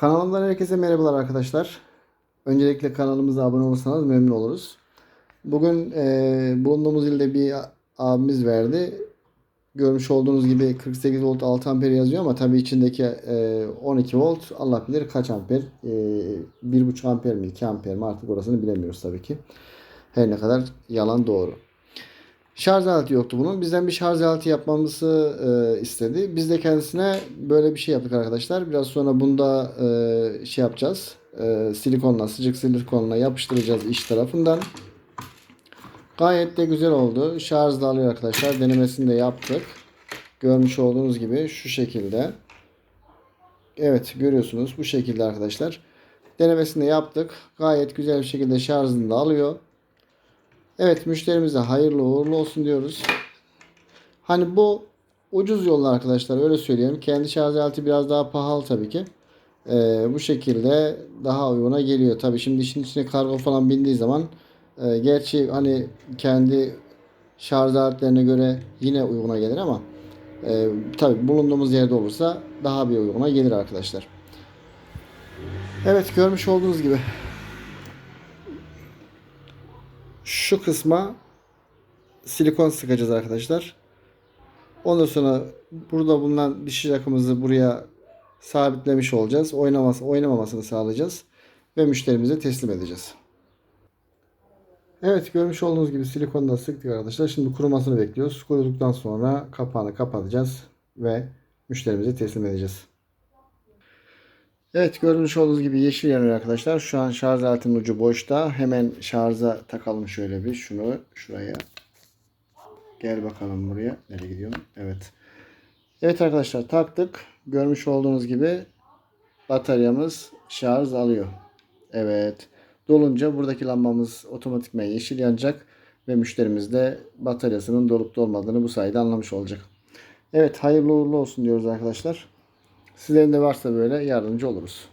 Kanalımdan herkese merhabalar arkadaşlar. Öncelikle kanalımıza abone olursanız memnun oluruz. Bugün e, bulunduğumuz ilde bir abimiz verdi. Görmüş olduğunuz gibi 48 volt 6 amper yazıyor ama tabii içindeki e, 12 volt Allah bilir kaç amper. E, 1,5 amper mi 2 amper mi artık orasını bilemiyoruz tabii ki. Her ne kadar yalan doğru. Şarj aleti yoktu bunun. Bizden bir şarj aleti yapmamızı e, istedi. Biz de kendisine böyle bir şey yaptık arkadaşlar. Biraz sonra bunda e, şey yapacağız. E, silikonla, sıcak silikonla yapıştıracağız iç tarafından. Gayet de güzel oldu. Şarj da alıyor arkadaşlar. Denemesini de yaptık. Görmüş olduğunuz gibi şu şekilde. Evet görüyorsunuz bu şekilde arkadaşlar. Denemesini de yaptık. Gayet güzel bir şekilde şarjını da alıyor. Evet müşterimize hayırlı uğurlu olsun diyoruz. Hani bu ucuz yollar arkadaşlar öyle söyleyeyim. Kendi şarj aleti biraz daha pahalı tabii ki. Ee, bu şekilde daha uyguna geliyor. Tabii şimdi işin içine kargo falan bindiği zaman e, gerçi hani kendi şarj aletlerine göre yine uyguna gelir ama e, tabii bulunduğumuz yerde olursa daha bir uyguna gelir arkadaşlar. Evet görmüş olduğunuz gibi şu kısma silikon sıkacağız arkadaşlar. Ondan sonra burada bulunan diş jakımızı buraya sabitlemiş olacağız. Oynaması, oynamamasını sağlayacağız. Ve müşterimize teslim edeceğiz. Evet görmüş olduğunuz gibi silikonu da sıktık arkadaşlar. Şimdi kurumasını bekliyoruz. Kuruduktan sonra kapağını kapatacağız. Ve müşterimize teslim edeceğiz. Evet görmüş olduğunuz gibi yeşil yanıyor arkadaşlar. Şu an şarj aletinin ucu boşta. Hemen şarja takalım şöyle bir şunu şuraya. Gel bakalım buraya. Nereye gidiyorum? Evet. Evet arkadaşlar taktık. Görmüş olduğunuz gibi bataryamız şarj alıyor. Evet. Dolunca buradaki lambamız otomatikman yeşil yanacak ve müşterimiz de bataryasının dolup dolmadığını bu sayede anlamış olacak. Evet hayırlı uğurlu olsun diyoruz arkadaşlar. Sizlerin de varsa böyle yardımcı oluruz.